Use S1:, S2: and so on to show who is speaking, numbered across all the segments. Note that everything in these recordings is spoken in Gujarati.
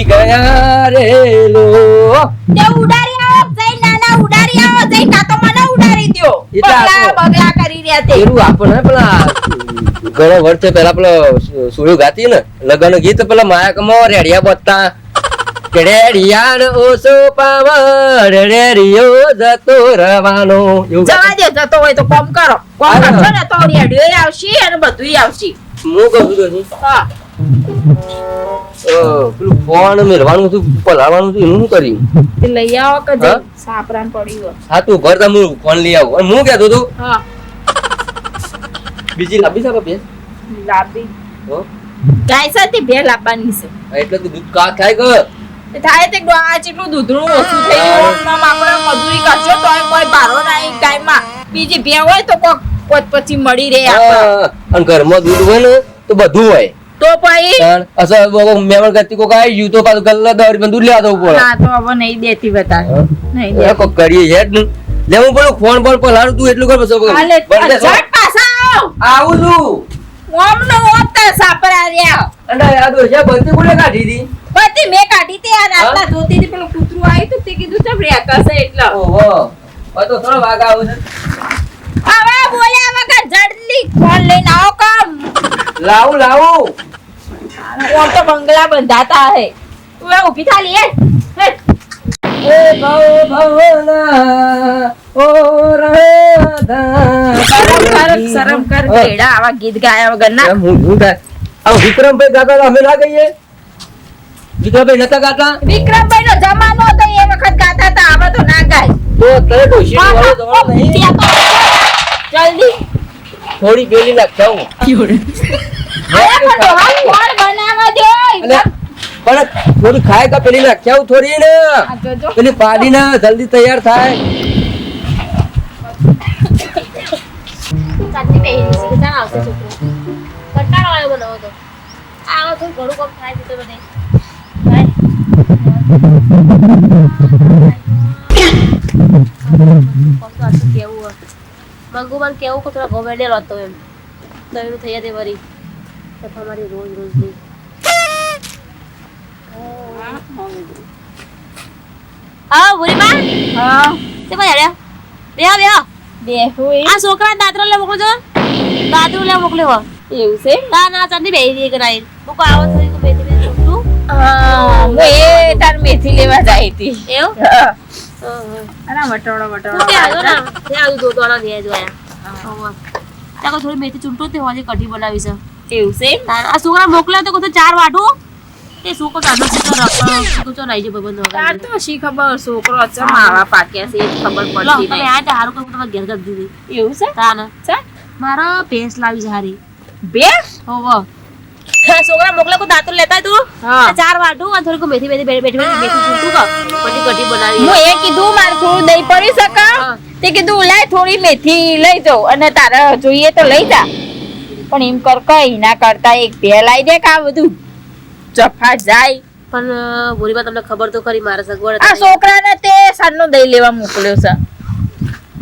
S1: ઉડી ગયા રે લો
S2: તે ઉડારી આવો જઈ નાના ઉડારી આવો જઈ કાં તો મને ઉડારી દ્યો. બગલા બગલા કરી રહ્યા તે
S1: એરું આપણે પેલા ઘણો વર્ષે પેલા પેલો સુળ્યું ગાતી ને લગન ગીત પેલા માયા કમો રેડિયા બતા કે રેડિયા ને ઓછો પાવર રેડિયો જતો રવાનો
S2: જવા દે જતો હોય તો કોમ કરો. કોમ. કરશો ને તો રેડિયો આવશે અને બધું આવશે.
S1: હું કહું છું
S2: હા.
S1: પેલું ફોન મેળવાનું હતું પલાળવાનું હતું એનું શું કર્યું?
S2: તે લઈ આવો કે જે સાપરાન પડ્યું
S1: હા તું ઘર તા હું ફોન લઈ આવો. અને હું કહેતો હતો?
S2: હા.
S1: બીજી લાંબી છે બે
S2: લાંબી.
S1: હો?
S2: ગાય સાથે બે લાવવાની છે.
S1: એટલે તું દૂધ કા ખાય કર
S2: થાય તે આ જેટલું દૂધનું ઓછું થઈ ગયું. આપણે મજૂરી કરજો તોય કોઈ બારો નહીં ગાયમાં. બીજી ભે હોય તો કોક પોત પછી મળી રહે આપણે.
S1: અને ઘરમાં દૂધ હોય ને તો બધું હોય.
S2: તો પછી?
S1: અસર મહેમાન કરતી કોક આવી ગયું તો પાછું ગલ્લા દોરી દૂધ લેવા દઉં પડે.
S2: ના તો હવે નહીં દેતી બતા
S1: હા?
S2: નહીં દેતી.
S1: કોક કરીએ છે ને. લે હું પેલું ફોન પર પલાળું તું એટલું કર બંધ
S2: પાછા આવ.
S1: છું.
S2: ઓમ તે સાપરા રહ્યા.
S1: અને આ દોશિયા બનતી કોને કાઢી હતી?
S2: પછી મેં કાઢી તે આ રાતના
S1: હા?
S2: જોતી હતી પેલું કૂતરું આવ્યું તું તે કીધું ચમ રેકશે એટલા.
S1: ઓહો તો થોડો વાગ આવું છે.
S2: હવે બોલ્યા જલ્દી ફોન લઈને આવો કામ.
S1: લાવું લાવું.
S2: કોણ તો બંગલા બંધાતા હે. તું ઊભી થા લે
S1: એ ભવ ભવના ઓ રાધા
S2: શરમ કર શરમ કર કેડા આવા ગીત ગાયા વગર ના.
S1: હું હું. આ વિક્રમભાઈ ગાતા અમે ના ગઈએ? વિક્રમભાઈ નતા ગાતા?
S2: વિક્રમભાઈ નો જમાનો હતો એ વખત ગાતા હતા આવા તો ના ગાય.
S1: તો તને ડોશીનો વાળો જમાનો નહીં. થોડી પેલી નાખતા હું
S2: પણ
S1: થોડી ખાય કા પેલી નાખ્યા હું થોડી ને. પેલી પાડી ના જલ્દી તૈયાર થાય.
S3: કેવું મંગુમાં કેવું કે થોડા ગોમેડેલ હતો એમ. તો એનું થઈ જતી વરી. તો તમારી રોજ રોજની હા બુરીમા
S2: હા.
S3: તે ભાઈ હેડ્યા? બે બે
S2: બે હોય
S3: આ છોકરા દાદરો લે મોકલો છો દાદરો લે મોકલ્યો હો.
S2: એવું છે?
S3: ના ના ચાંદી બે રહી કરાઈ મુકો આવો તો રહી છોકરું
S2: હા હું એ તાર મેથી લેવા જાય હતી.
S3: એવું?
S2: અરે વટોળો વટોળો
S3: ત્યાં આવ્યો ને ત્યાં આવ્યું જોતો આના ઘેર જોયા. ત્યાં કોઈ થોડી મેથી ચૂંટો તે હોજે કઢી બનાવી છે.
S2: એવું છે
S3: આ છોકરા મોકલ્યા તો કોઈ ચાર વાટું. તે છોકરો દાદો છે તો રખડો
S2: તાર તો શી ખબર છોકરો પાક્યા છે એ ખબર પડતી નહીં
S3: આ તે હારું કરું તમે ઘેર કરી દીધી.
S2: એવું છે?
S3: તાને. મારા ભેંસ લાવી છે હારી.
S2: બે
S3: હોવો. છોકરા મોકલે કો દાંતો લેતા તું?
S2: હા.
S3: ચાર વાટું અને થોડીક મેથી મેથી બેઠી બેઠી મેથી તું કો પછી કઢી બનાવી
S2: હું એ કીધું મારે થોડું દહીં પડી શકે? તે કીધું લાય થોડી મેથી લઈ જાઉં અને તારે જોઈએ તો લઈ જા. પણ એમ કર કઈ ના કરતા એક બે લાઈ દે કા બધું જફા જાય.
S3: પણ બોરીમાં તમને ખબર તો ખરી મારા સગવડ
S2: આ છોકરાને તે સાંજનો દહીં લેવા મોકલ્યો છે.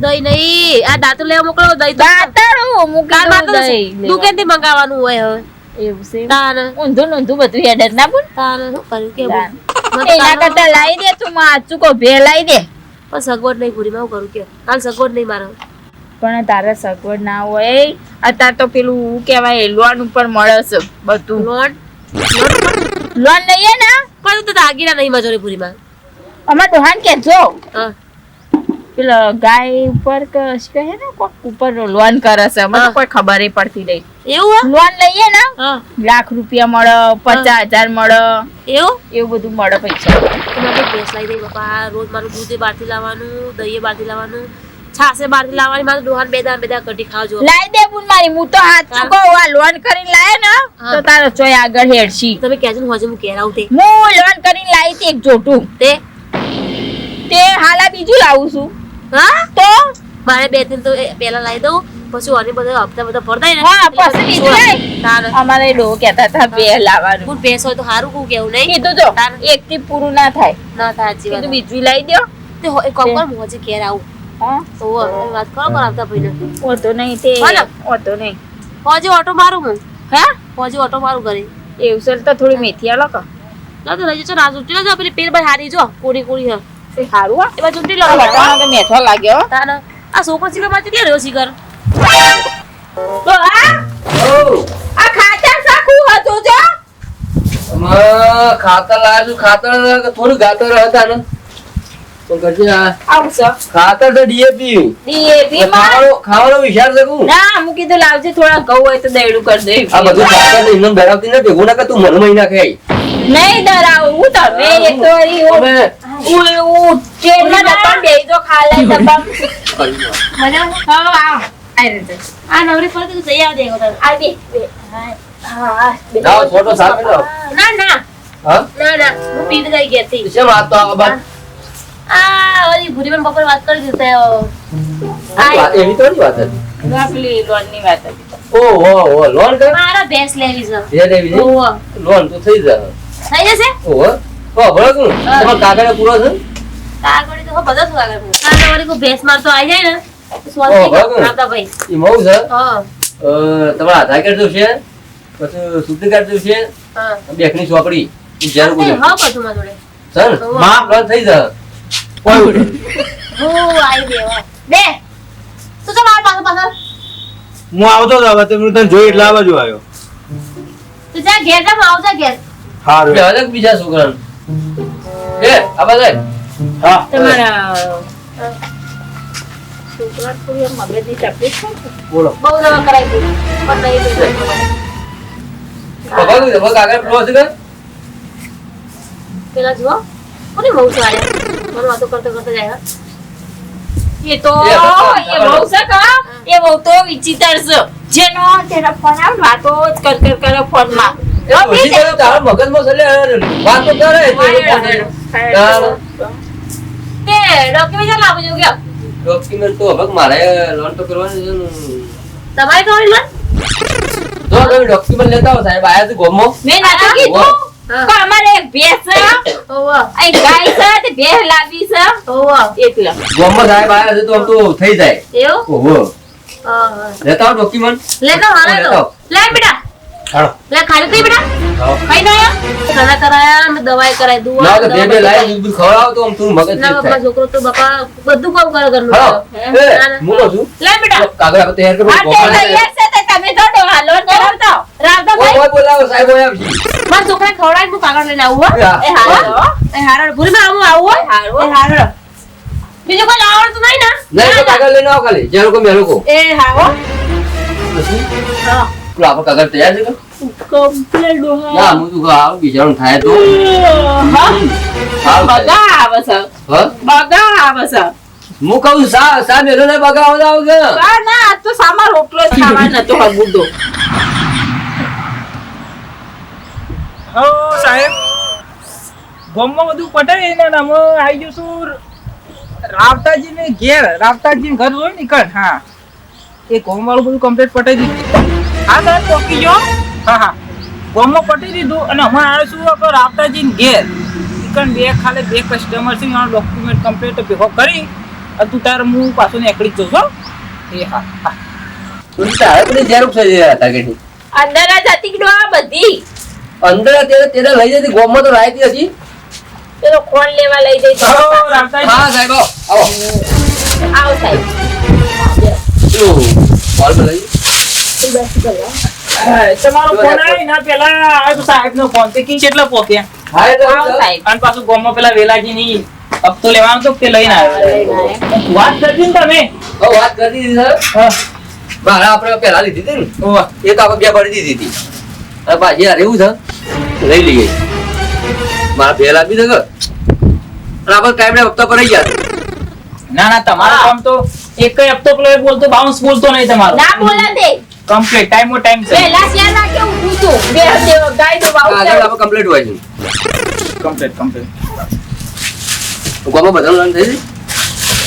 S3: દહીં નહીં આ દાંતો લેવા મોકલો દહીં તો
S2: દાતારું મૂકી દહીં લેવા.
S3: દુકાનથી મંગાવવાનું હોય હવે.
S2: એવું છે
S3: તાને
S2: ઊંધું ઊંધું બધું હેડે જ ના પણ
S3: તાને શું કર્યું કે
S2: તાન. એના કરતા લાવી દે તું માં ચૂકો ભે લાવી દે.
S3: પણ સગવડ નહીં પૂરીમાં હું કરું કે. કાલ સગવડ નહીં મારે.
S2: પણ તારે સગવડ ના હોય. અત્યારે તો પેલું હું કહેવાય લોન ઉપર મળે છે બધું.
S3: લોન?
S2: લોન? લઈએ ને?
S3: પણ તો દાગીના નહીં મજૂરી પૂરીમાં
S2: અમાર દોહાન કે જો
S3: હા.
S2: પેલો ગાય ઉપર કે કહે ને કોક ઉપર લોન કરે છે મને કોઈ ખબર પડતી નહીં.
S3: એવું
S2: લોન લઈએ ને? લાખ રૂપિયા મળે પચાસ હજાર મળે.
S3: એવું?
S2: એવું બધું મળે પૈસા.
S3: તો મારે ભેંસ લાવી દઈ બાપા રોજ મારું દૂધ બહારથી લાવવાનું દહીં બહારથી લાવવાનું છાસે બહારથી લાવવાની. મારે દોહાન બે દાન બે દાન કઢી ખાવજો
S2: લાઈ દે બુન મારી હું તો હાથ ચૂકો આ લોન કરીને લાવે ને
S3: હા.
S2: તો તારો ચોય આગળ હેડશી.
S3: તમે કહેજો હું હજુ હું ઘેર તે
S2: હું લોન કરીને લાવી હતી એક જોટું.
S3: તે?
S2: તે હાલા બીજું લાવું છું.
S3: હા?
S2: તો?
S3: મારે બે ત્રણ તો એ પહેલા લાવી દઉં પછી આને બધા હપ્તા બધા ભરતા ને
S2: હા, પછી બીજું અમારે ડો કહેતા હતા બે લાવવાનું.
S3: હું ભેંસ હોય તો સારું કહું કેવું નહીં?
S2: કીધું જો એક થી પૂરું ના થાય.
S3: ના થાય સાચી
S2: બીજું લાવી દો
S3: તે એક કામ કર હું હોજે ઘેર આવું.
S2: હા?
S3: તો વાત કરો પર આવતા ભાઈને.
S2: હોતો નહીં તે
S3: હા
S2: નહીં.
S3: હોજે ઓટો મારું હું.
S2: હે?
S3: હોજે ઓટો મારું ઘરે.
S2: એવું છે તો થોડી મેથી આ કો.
S3: ના તો લઈ જજો પેલી પેલ ભાઈ હારી જો કોરી કોરી હે.
S2: તે હારું આ
S3: ચૂંટી લો.
S2: વટાણા તો મેઠો લાગ્યો
S3: તાને આ છોકરો શીખરમાં કેટલી રહ્યો શીખર?
S2: તો આ? આ ખાતર સાખું હતું જો.
S1: ખાતર લાવ્યા ખાતર થોડું ગાતર હતા ને. તો પછી આ
S2: આવું
S1: ખાતર તો ડીએપી
S2: ડીએપી માં?
S1: ખાવાનો વિચાર છે કું
S2: ના હું કીધું લાવજે થોડા ઘઉં હોય તો દયડું કરી દે.
S1: આ બધું ખાતર તો એમને ભેળવતી ને ભેગું ના કે તું મન મહિના ખાઈ.
S2: નહીં ડરાવું હું તમે એક તો હા આ
S3: આ નવરી ફરતી તું જઈ
S2: આ
S3: ના ના ના ના
S1: આ આ
S3: આ વાત કરી દીધી
S1: વાત એવી તો વાત હતી
S2: આ
S1: ઓ હો હો લોન કર
S3: મારા ભેંસ લેવી
S1: થઈ જાય
S3: થઈ જશે
S1: તમારો કાગળ પૂરો છે?
S3: કાગળી તો બધા શું આગળ આ વળી કોઈ ભેંસ મારતો આવી જાય ને તો
S1: ઓહો,
S3: સ્વાતિ
S1: બરાબર.
S3: આવતા ભાઈ.
S1: એ મઉ છે?
S3: હા.
S1: તમારા આધાર કાર્ડ જોશે? પછી શુદ્ધ કાર્ડ જોશે?
S3: હા.
S1: બેંકની ચોપડી? બોલે
S3: હા જોડે.
S1: છે લોન થઈ જાય
S3: હું આવી દેવા બે. તું તો મારા પાસે પાછળ.
S4: હું આવતો હતો હવે તમે તને જોઈ એટલે આ બાજુ આવ્યો.
S3: તું જા ઘેર જા હું ઘેર.
S1: અલગ બીજા છોકરા એ આ બધા
S4: હા.
S2: તમારા છોકરા થોડી મગજની તકલીફ છે
S4: બોલો.
S3: બહુ દવા કરાવી દીધી. પણ નહીં થઈ
S1: પપ્પા કાગળ પૂરો છે
S3: પેલા જુઓ. કોની બહુ સારી મને વાતો કરતો કરતો જાય
S2: એ તો
S1: એ બહુ-
S2: છે કા? એ બહુ તો વિચિત્ર છે. જેનો તેનો ફોન આવે વાતો જ કર કર કરે ફોનમાં.
S1: તારા મગજમાં છે એટલે કરે તો એ લોકો તારા
S3: તે ડોક્યુમેન્ટ લાવું છું કે
S1: ડોક્યુમેન્ટ તો હવે મારે લોન તો કરવાની છે
S3: તમારે કરવાની લોન
S1: જો તમે ડોક્યુમેન્ટ લેતા હો સાહેબ આયા છે ગોમો.
S2: મેં નતું કીધું.
S3: હા.
S2: અમારે એક ભેંસ છે
S3: ઓવા
S2: અહીં ગાય છે તે ભેંસ લાવી છે.
S3: ઓવા
S2: એટલે.
S1: ગોમો સાહેબ આયા છે તો આમ તો થઈ જાય.
S3: એવું?
S1: લેતા હો ડોક્યુમેન્ટ
S3: લે બેટા. લે ખાલી તું બેટા. ખાઈ ના ખાના કરાયા મેં દવાઈ કરાઈ દુવા
S1: ના તો બે બે લાઈ દૂધ ખવડાવો તો આમ મગજ
S3: ના બાપા છોકરો તો બાપા બધું કામ કરે ઘરનું.
S1: હા?
S3: તો.
S1: એ
S3: ના, ના.
S1: મૂકો છું.
S3: લે બેટા.
S1: કાગળ આપણે તૈયાર કરો
S2: હા તે તે તમે તો હાલો કરાવતો રાવતો ભાઈ.
S1: કોઈ બોલાવો સાહેબ હોય આવશે
S3: મારા છોકરા ખવડાવીને હું કાગળ લઈને આવું હો.
S1: હા.
S2: એ
S3: એ હારો. ભૂરીમાં આવું આવું હોય
S2: હારું.
S3: એ હારો. બીજું કોઈ આવડતું નહીં ને.
S1: નહીં તો કાગળ લઈને આવો ખાલી. જે લોકો મેં લોકો.
S3: એ હારો. હા.
S1: આપણો કાગળ તૈયાર છે?
S2: કમ્પ્લેટ
S1: ના હું તો આવું બિચારું થાય તો.
S2: બગા આવે છે.
S1: હા?
S2: બગા આવે છે.
S1: હું કહું સા સા મેલો ને બગાવો જાવ કે?
S2: આ ના તો સામા રોટલો જ ખાવાનો હતો હબુડો
S5: હો સાહેબ. ગોમમાં બધું પટાઈ ને અમે આવી જઈશું રાવતાજી ને ઘેર રાવતાજી ઘર હોય નીકળ હા. એ ગોમ વાળું બધું કમ્પ્લીટ પટાઈ દીધું હા સાહેબ પોકી ગયો. હા હા. ગામમાં પટી દીધું અને અમે આવીશું આપણે રાવતાજી ને ઘેર. કણ બે ખાલી બે કસ્ટમર છે એનો ડોક્યુમેન્ટ કમ્પ્લીટ ભેગો કરી અને તું તારે હું પાછો નીકળી જ જઉં છું એ હા હા.
S1: તું તારે પેલી ઝેરોક્ષ થઈ જાય હતા કે?
S2: અંદર જ હતી કે બધી?
S1: અંદર તેને લઈ જતી ગોમમાં તો રાયતી હતી.
S2: પેલો ફોન લેવા લઈ જઈ?
S1: હા સાહેબ આવો. આવો
S2: આવો સાહેબ.
S1: પેલું કોલ પર લઈ
S5: હા, તમારો ફોન સાહેબ નો ફોન તે કી કેટલા પોક્યા
S1: હા એટલે
S2: આવો
S1: હું
S2: સાહેબ.
S5: અને પાછું ગામમાં પેલા વેલાજી ની હપ્તો લેવાનો તો તે લઈને આવ્યો. વાત કરતી ને તમે.
S1: વાત કરી સર.
S5: હા.
S1: આપણે પહેલા લીધી હતી ને. એ તો આપણે બે પડી દીધી હતી. પાછી યાર એવું છે. લઈ લઈએ. મારા આપી દે કે. અને આપણે ટાઈમ હપ્તા પર આવી ગયા
S5: ના ના તમારું કામ તો એક હપ્તો પેલો બોલતો બાઉન્સ બોલતો નહીં તમારો.
S2: ના બોલા દે
S5: કમ્પ્લીટ ટાઈમ ટાઈમ છે.
S2: પેલા શેર ના કેવું પૂછું. બે દેવ ગાય તો વાવ
S1: આગળ આપણે કમ્પ્લીટ હોય છે.
S5: કમ્પ્લીટ કમ્પ્લીટ
S1: ગોમાં બધાનું લર્ન થઈ ગયું?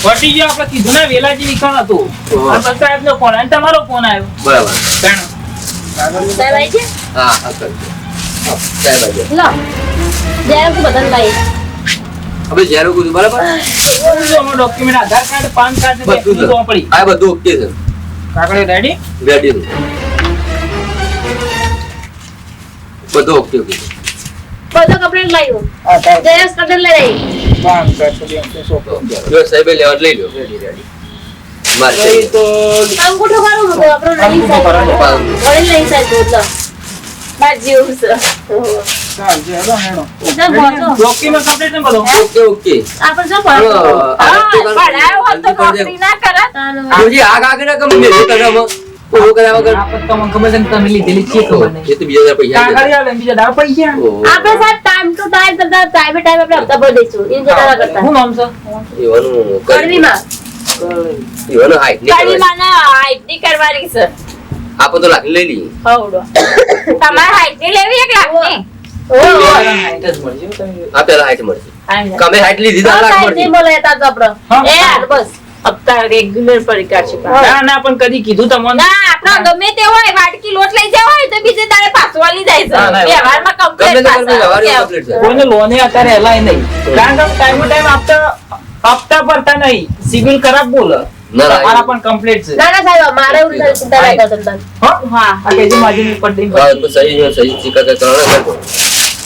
S5: વટી ગયો આપણે કીધું ને વેલાજી નીકળ હતું. અને પછી સાહેબ નો ફોન અને તમારો ફોન આવ્યો.
S1: બરાબર.
S5: ત્રણ
S3: સાહેબ આવી છે?
S1: હા અકલ સાહેબ. આવી.
S3: લો. જ્યારે હું બદલ લાવી
S1: આપણે ઝેરો કીધું બરાબર?
S5: Document Aadhaar card PAN card
S1: બધું
S5: બધું જોવા પડી
S1: આ બધું ઓકે છે.
S5: કાગળ રેડી
S1: રેડી બધું ઓકે ઓકે
S3: બધો કપડે લાવ્યો જયેશ કપડે લઈ
S5: રહી વાહ તો
S1: જો સાહેબે લેવા લઈ લો રેડી
S5: રેડી એ તો
S3: અંગૂઠો કરું મૂકો આપણો નહીં સાહેબ. વળી નહીં સાહેબ બોલો
S2: બાર જેવું છે.
S5: ચાલશે, હેડો, હેડો. ને?
S1: ઓકે ઓકે
S3: આપણે
S1: હા,
S2: હા, હોત તો. નોકરી ના.
S1: આગ આગ ના કમ. મેં વગર?
S5: તમને ખબર છે ને તમે લીધેલી છે ખબર
S1: એ તો બીજા પૈસા
S5: કાંકરી આલે બીજા દાવ પૈસા.
S3: આપણે સાહેબ ટાઈમ ટુ ટાઈમ કરતા ટાઈમે ટાઈમ આપણે હપ્તા ભરી દઈશું. એમ જતા ના કરતા.
S5: શું નામ છે?
S1: એવાનું
S3: કરવીમાં
S1: એવાનું હાઈટ નહીં કરવાની.
S2: માને ની કરવાની છે.
S1: આપણે તો લાખી લઈ લઈએ.
S2: હવડો. તમારે height ની લેવી એક લાખની
S5: તારા મળશે,
S1: પેલા હાઈટ તો
S3: હા,
S1: લાખ
S5: હા,
S2: હપ્તા
S5: પડતા નહીં સિવિલ ખરાબ બોલે તમારા પણ કમ્પ્લીટ છે હા?
S2: હા
S1: હા.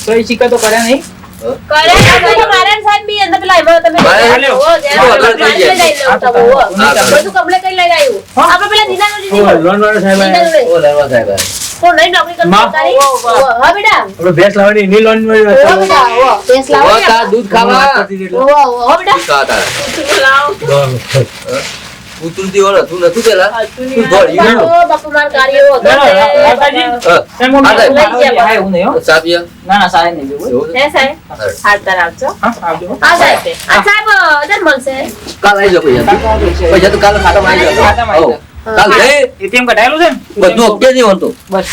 S1: તો
S5: એ શીખા તો કર્યા નહીં
S3: કરે ના કરે, મારે ને સાહેબ બી અંદર પેલા એમાં તમે
S1: મારે
S3: લઈ
S5: લ્યો.
S3: આવો, જ્યારે
S1: તો આગળ
S3: મારે
S1: થઈ
S3: લઈ
S1: જાય.
S3: લેવું તમે, હો.
S1: હા, હા.
S3: બધું complete કરીને લઈને આવ્યું.
S5: હા.
S3: આપણે પેલા નીનાનું લીધી બોલ.
S4: લોન વાળો સાહેબ
S3: નીનાનું લઈ.
S1: ઓ લાલવા સાહેબ આ.
S3: કોણ નહીં નોકરી કરતી
S5: માં.
S3: તારી?
S2: હો, હો.
S3: હો, હા બેટા
S4: આપણે ભેંસ લાવવાની એની લોન મળી
S3: હો
S4: વાત
S3: બેટા હો. ભેંસ લાવો
S1: ઓ
S3: ને
S1: તાર
S3: આપણે.
S1: દૂધ ખાવા
S3: હો, હો, હો બેટા
S1: દૂધ ખાવા તારા.
S2: લાવ.
S1: ઉતરતી હોય હતું નતું પેલા
S2: હતું નહીં.
S3: કાર્યો હતો.
S1: હા.
S5: હું
S1: હા, સાહેબ.
S5: હા, હો. ના ના સાહેબ?
S2: હે સાહેબ
S1: હા.
S5: હા, આવજો.
S3: હા સાહેબ આ સાહેબ અદર મળશે
S1: કાલ આવી પૈસા. પૈસા તો કાલ આવી હો. કાલ
S5: કઢાયેલું છે
S1: બધું ઓકે જ
S5: બસ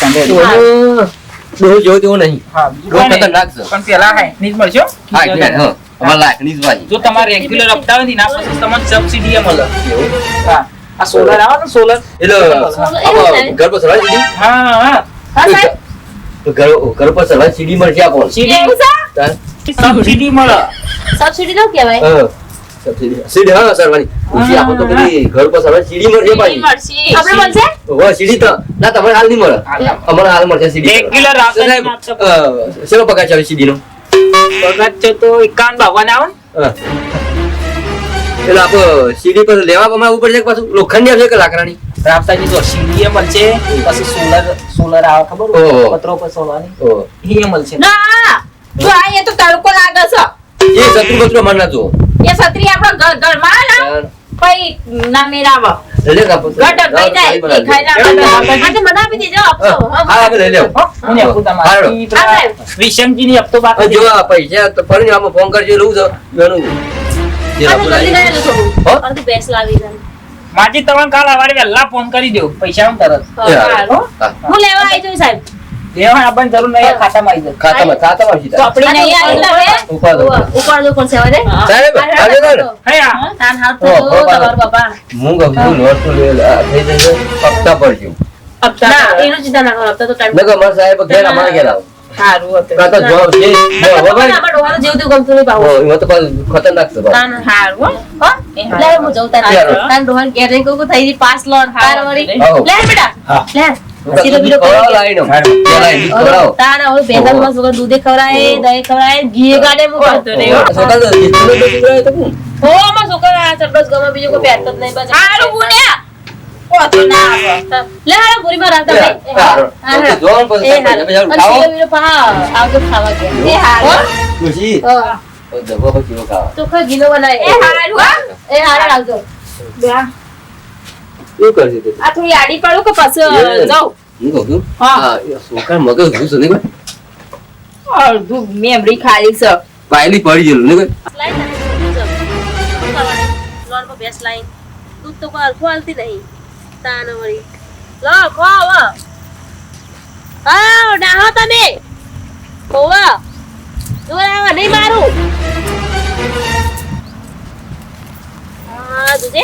S5: નહીં. હા.
S1: ખતરનાક છે.
S5: પણ પેલા નહીં મળશો હા,
S1: અમારે લાખની જ ભાઈ
S5: જો તમારે રેગ્યુલર હોય ને ના પછી તમને સબસિડી મળે હા. આ સોલર આવે ને સોલર
S1: એટલે ઘર પર સલવારી સીડી?
S5: હા હા
S1: તો ઘર ઘર પર સલવારી સીડી મળશે આપો.
S5: સીડી? સબસિડી મળે.
S3: સબસિડી નો કહેવાય.
S1: હા. સબસિડી. સીડી, હા, આપો તો પેલી ઘર પર સલવારી સીડી મળશે પાછી.
S2: મળશે.
S3: આપણે મળશે?
S1: ઓહો, સીડી તો. ના તમારે હાલ નહીં મળે. અમારે હાલ મળશે સીડી.
S5: રેગ્યુલર
S1: તો
S5: આપતા
S1: સાહેબ,
S5: આપતા
S1: પગાર ચાલે સીડીનો?
S5: પગાર છે તો એકાવન બાવન આવે ને.
S1: એટલે આપણે સીડી પર લેવા આવવું પડશે પાછું લોખંડ આવશે કે લાકડાની?
S5: રામસાજી જો સીડી મળશે પછી સોલર સોલર આવે ખબર પત્રો પર સોલવાની. એ મળશે.
S2: ના જો આ એ તો તડકો લાગે છે.
S1: એ સત્રી બત્રુ અમારે ના જુઓ.
S2: એ છત્રી આપણો ઘર ઘરમાં ના.
S1: યાર,
S2: કઈ ના મેરાવ
S1: લે
S2: કઈ જાય ના
S1: લઈ લે.
S2: બધા.
S3: આજે મને આપી દેજો આપશો
S1: હા,
S3: હા,
S1: હા, લઈ લેવું.
S5: હો? હું તમારે.
S1: હાલો.
S5: ઈ પેલા
S3: હા, સાહેબ.
S5: વિષમજીની હપ્તો
S1: હવે
S5: બાકી
S1: જો આ પૈસા તો આમાં ફોન કરજો લઉં છો
S3: છે.
S5: માજી તમને કાલ સવારે વહેલા ફોન કરી દો પૈસા હું તરત.
S3: હું લેવા આવી છું સાહેબ
S5: લેવા આપણને જરૂર નહીં ખાતામાં આવી જાય
S1: ખાતામાં ખાતામાં સીધા.
S2: આપણે નહીં આવી તમે
S1: ઉપાડો.
S3: ઉપર દો કોણ સેવા દે
S1: સાહેબ આજે તો ને,
S5: હે
S3: તાન હાથ તો
S1: હો,
S3: જો બાપા
S1: હું ગમ છું નોર તો લે થઈ જશે હપ્તા પર જેવું.
S3: ના એનું ચિંતા ના કરો હપ્તા તો ટાઈમ
S1: લગા મારા સાહેબ ઘેર અમારે ઘેર આવો.
S2: સારું હતું
S1: કાં તો જોબ છે, જો ભાઈ.
S3: અમારા ડોહાનું જેવું તેવું ગમતું નહીં
S1: હો,
S3: પાછું.
S1: એમાં તો ખતરનાક છે
S3: ના, ના.
S2: સારું હો.
S3: હો?
S2: હારું.
S3: હું જઉં તાર
S1: ચાલો.
S3: તાર ડોહાને ઘેર જઈને કહું કે થઈ પાસ લોન તાર વળી. લે બેટા
S4: હા.
S3: લે
S1: હું કાં
S3: શીરો બીરો
S1: દૂધ.
S3: તારમાં ખવડાય દહીં ખવડાય ઘી ગાડે
S1: તો હો
S3: આ ચરબસ ગમે બીજું કોઈ જ નહીં બસ
S2: વાંધો ના
S3: લે ભાઈ.
S1: હારું.
S3: હા,
S1: તો
S3: હા. એ
S1: તમે
S3: હારું.
S1: તમે જાઓ
S3: અને
S1: ખાઓ.
S3: શીરો બીરો પા આવજો ખાવા કે
S2: એ હારું.
S1: ખુશી.
S3: હા.
S1: તો
S3: ઘીનો બનાય
S2: એ હારું હો.
S3: એ હારા આવજો
S1: શું કરશે તે?
S2: આ થોડી આડી પાડો કે પછી. જાઉં
S1: હું કહું છું,
S2: હા.
S1: સોકા મગજ ઘૂસ નહીં કોઈ?
S2: અડધું મેમરી ખાલી છે
S1: પાયલી પડી ગયેલું ને કોઈ?
S3: ભેંસ લાઈન. દૂધ તો કોઈ હરખું હાલતી નહીં. તાન વળી. લો, ખો આવો આવ, નાહો તમે. ખોવા. જોર આવે, નહીં મારું. હા, દૂધે.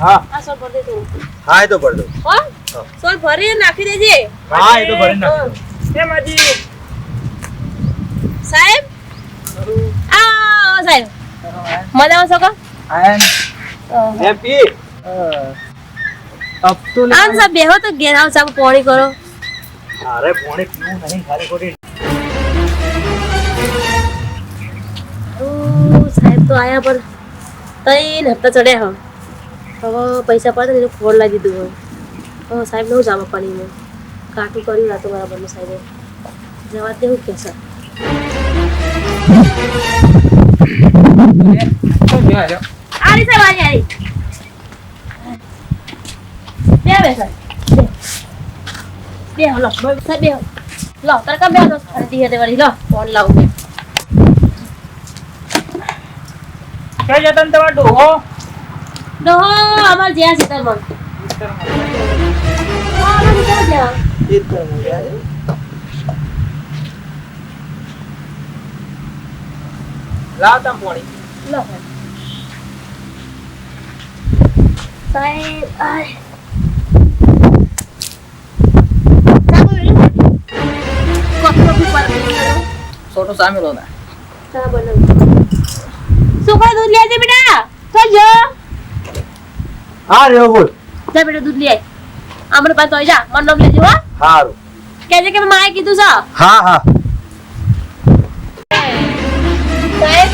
S3: હા. આ સોલ ભરી દે થોડું
S4: હા એ તો ભરી દો
S3: સોલ ભરી નાખી દેજે.
S4: હા એ તો ભરી નાખ
S5: એ માજી
S3: સાહેબ? આ સાહેબ. મજામાં છો કો?
S5: આયન.
S4: એમ પી?
S5: અબ તો
S3: આમ સાહેબ બેહો તો ઘેર આવ સાહેબ પોણી કરો.
S4: અરે પોણી પીવું નહીં ખાલી ખોટી.
S3: ઓ સાહેબ તો આયા પર તઈ હપ્તા ચડ્યા હ. હવે પૈસા પડે ને ફોન લાગી દીધું હોય હવે સાહેબ નવું જામા પાણીમાં કાટું કર્યું રાતો બરાબરનું સાહેબે. જવા દેવું કે સર આરી સાહેબ આરી આરી બે બે સાહેબ. બે. બે લો સાહેબ બે. લો તરકા બે લો ખરીદી હતી લો ફોન લાવું.
S5: કઈ જતા ને તમારો ડોહો
S3: ડોહો અમાર જ્યાં સીતર મન હા અમાર સીતર જ્યાં
S5: લાવ તમ પોણી.
S3: લો. સાહેબ આય
S5: છોટો સામે ના.
S3: દૂધ લેજે બેટા. તો જો
S4: હા રેવો બોલ
S3: જા. બેટા દૂધ લે આમરે પાસે તો જા મન નામ લેજો હા.
S4: હારું.
S3: કેજે કે માએ કીધું છે.
S4: હા હા.
S3: સાહેબ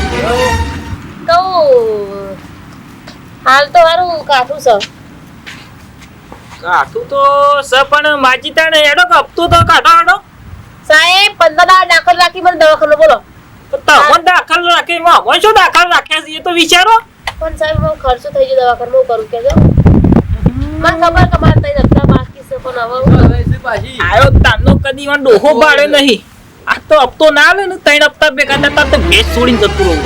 S3: હાલ તો હારું કાઠું છે.
S5: કાઠું તો સ પણ માજી તાણે એડો કે તો કાઢો એડો
S3: સાહેબ પંદર દાડા દાખલ રાખી મને દવાખાનો બોલો.
S5: તો તમને દાખલ રાખે શું દાખલ રાખ્યા છે એ તો વિચારો.
S3: પણ સાહેબ હું ખર્ચો થઈ ગયો દવાખાનું હું કરું કે મને ખબર કે મારે તઈ રસ્તા બાકી છે પણ હવે
S5: આયો તાનો કદી માં ડોહો બાળે નહીં. આ તો હપ્તો ના લે ને ત્રણ હપ્તા ભેગા થતા તો ભેસ છોડીને જતું રહું.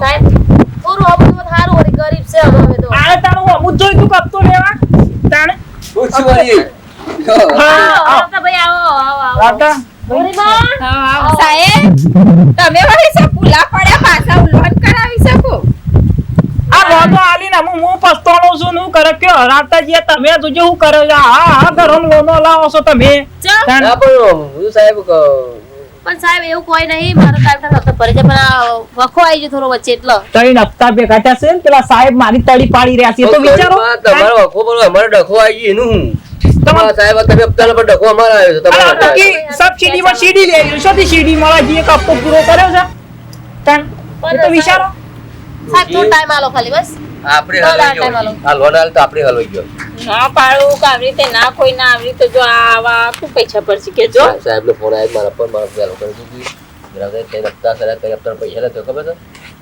S3: સાહેબ પૂરું હવે તો સારું હોય ગરીબ છે હવે તો.
S5: આરે તારું અમુક જોઈ તું હપ્તો લેવા? તાણે?
S3: આવો, આવતા ભાઈ આવો આવો આવો.
S5: રાતા
S2: સાહેબ તમે વળી શું પુલા પડ્યા પાછા ઉલ્લન કરાવી શકો?
S5: આ રોતો આલીને હું હું પસ્તાણો છું હું કરે કે રાતાજી તમે જોજો શું કરે છે? હા હા ગરમ લોનો લાવો છો તમે.
S3: ચા.
S5: તાણે
S1: ના પણ હું સાહેબ
S3: પણ સાહેબ એવું કોઈ નહીં મારો ટાઈમ તો ભરે છે પણ વખો આવી ગયો થોડો વચ્ચે એટલો.
S5: ત્રણ હપ્તા ભેગા થયા છે ને પેલા સાહેબ મારી તળી પાડી રહ્યા છે તો વિચારો.
S1: તમારો વખો બોલો અમારે ડખો આવી ગયો એનું હું. સાહેબ તમે હપ્તાનો પણ ડખો અમારો આવ્યો છે
S5: અલા, સબસિડી માં સીડી લે રહ્યું શોથી સીડી મળે જે એક હપ્તો પૂરો કર્યો છે? તો વિચારો.
S3: સાહેબ થોડો ટાઈમ આલો ખાલી બસ.
S1: આપણે હલવાઈ ગયો. આ લોનાલ તો આપણે હલવાઈ ગયો.
S2: ના પાડું કે આવી રીતે ના કોઈ ના આવી રીતે જો આવા શું પૈસા પડશે કે જો?
S1: સાહેબ નો ફોન આવ્યો મારા પર મારા પેલો કરી દીધી. બરાબર તે હપ્તા કર્યા તે હપ્તા પૈસા લેતો ખબર છે?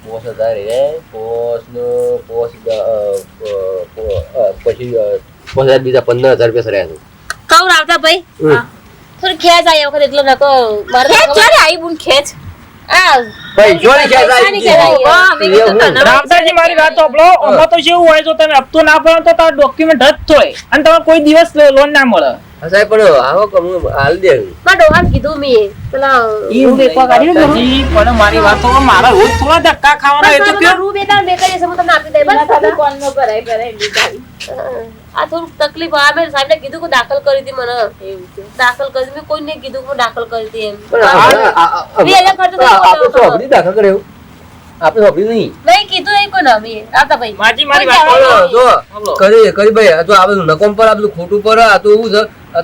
S1: પોસ હજાર રે પોસ નો પોસ પછી પોસ હજાર બીજા પંદર હજાર રૂપિયા સર્યા છે.
S3: કઉ રાવતા ભાઈ થોડી ખેંચ આવી વખત એટલો નકો મારે
S2: ક્યારે આવી બુન ખેંચ?
S5: રામદાસજી મારી વાત સાંભળો આમાં તો કેવું હોય જો તમે હપ્તો ના ભરો તો તારો ડોક્યુમેન્ટ રદ થાય. અને તમારે કોઈ દિવસ લોન ના મળે.
S1: સાહેબ પણ આવો હાલ દે.
S3: કીધું મેં. પેલા
S5: પણ મારી વાત તો મારા રોજ થોડા ધક્કા ખાવાના એ તો કયો?
S3: રૂ બેટા બે કરી તમને આપી બસ
S2: લીધા
S3: આ થોડુંક તકલીફ આવે સાહેબ સાહેબને કીધું કે દાખલ કરી હતી મને. દાખલ કરી મેં કોઈને કીધું કે દાખલ કરી હતી એમ. બે
S1: આપણે તો અબડી દાખલ કર્યો આપણે અબડી નહીં.
S3: નહીં કીધું નહીં કોઈ અમે. આવતા ભાઈ
S5: માજી મારી વાત
S3: જવાબ
S1: જો કરી કરી ભાઈ આ તો આ બધું નકોમ પર આ બધું ખોટું પર આ તો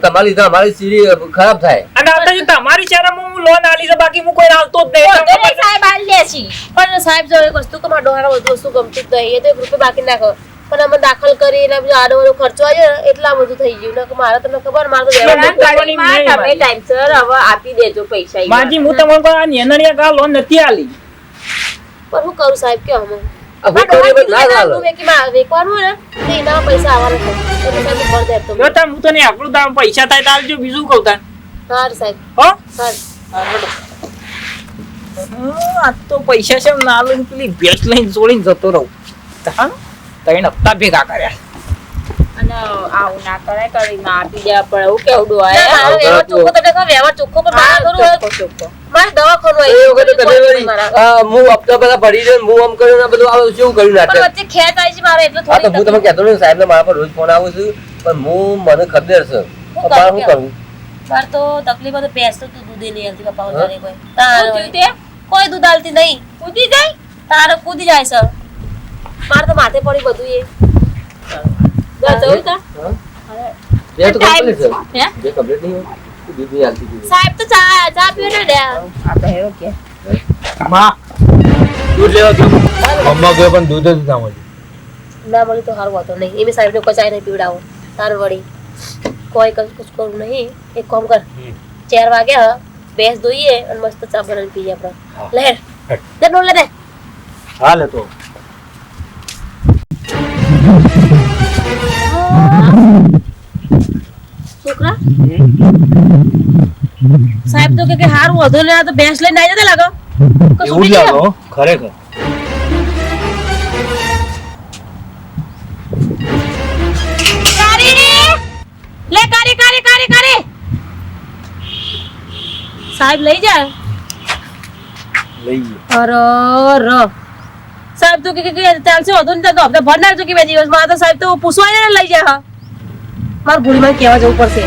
S1: તમારી લીધે અમારી સીડી ખરાબ થાય.
S5: અને તમારી શહેરમાં હું લોન આલી છે બાકી હું કોઈ આવતો જ નહીં.
S2: સાહેબ આલ લે છી.
S3: પણ સાહેબ જો એક વસ્તુ કે મારા બધું વસ્તુ ગમતું જ નહીં એ તો એક રૂપિયા બાકી નાખો. પણ અમે દાખલ કરી એટલે બધું આડો અવળો ખર્ચો આવ્યો ને એટલા બધું થઈ ગયું. ને મારે તમને ખબર મારે તો
S2: તમે ટાઈમસર હવે આપી દેજો પૈસા
S5: માજી હું તમને આ નેનરિયા કા લોન નથી આલી.
S3: પણ હું કરું સાહેબ કે અમે
S1: ના
S3: ને પૈસા સાહેબ
S5: તને થાય તાલજો બીજું કહું તાર.
S3: સાહેબ.
S5: હો?
S3: સારું
S5: આ તો પૈસા છે ના લઈને પેલી ભેંસ લઈને જોડીને જતો રહું. ત્રણ હપ્તા ભેગા કર્યા
S2: અને આવું ના કરી એવું
S3: મારો વ્યવહાર ચોખ્ખો તો દેખાવ, વ્યવહાર ચોખ્ખો પણ મારા થોડું
S2: ચોખ્ખો ચોખ્ખો.
S3: મારે દવાખાનું
S1: એ વખતે તમે વળી,
S3: મારા
S1: આ, હું હપ્તા બધા ભરી રહ્યો હું આમ કર્યું ને બધું આ શું કર્યું
S3: પણ વચ્ચે ખેંચ આવી છે મારે એટલે
S1: હા તો હું તમને કહેતો નહીં સાહેબ મારા પર રોજ ફોન આવું છું પણ હું મને ખબર છે. મારે
S3: કરું
S1: શું
S3: મારે તો તકલીફ હતો ભેંસ તો તું દૂધ નહીં પપ્પા કોઈ. તારે કોઈ દૂધ આલતી નહીં.
S2: કૂદી જાય?
S3: તારે કૂદી જાય છે મારે તો માથે પડી બધું એ?
S1: એ એ.
S3: સાહેબ તો ચા ચા પીવે ને
S2: આપણે હેરો કે.
S4: માં દૂધ લેવા ગયો? મમ્મા ગયો પણ દૂધ જ ના મળ્યું.
S3: ના મળી તો સારું હતો નહીં. એમ સાહેબ ને કચાઈ નહીં પીવડાવો. તાર વળી. કોઈ કશું કશું કરું નહીં. એક કામ કર. ચાર વાગ્યા ભેંસ દોઈએ અને મસ્ત ચા બનાવીને પીએ આપણે. લે ડોલ લે.
S4: હાલે તો.
S3: છોકરા સાહેબ તો કે કે હારું વધુ ને આ તો ભેંસ લઈને આવી જતા લાગો કશું
S4: એવું જ
S3: નહીં
S4: લાગે હો, ખરેખર
S3: કારી લે કારી કારી કારી કારી સાહેબ લઈ જા
S4: લઈ ગયો
S3: અર ર સાહેબ તો કે ચાલશે વધુ નહીં તો હપ્તા ભરનાર છો કે બે દિવસમાં. તો સાહેબ તો પૂછવા લઈ જા. હા મારે ભૂલી માં કહેવા જવું પડશે.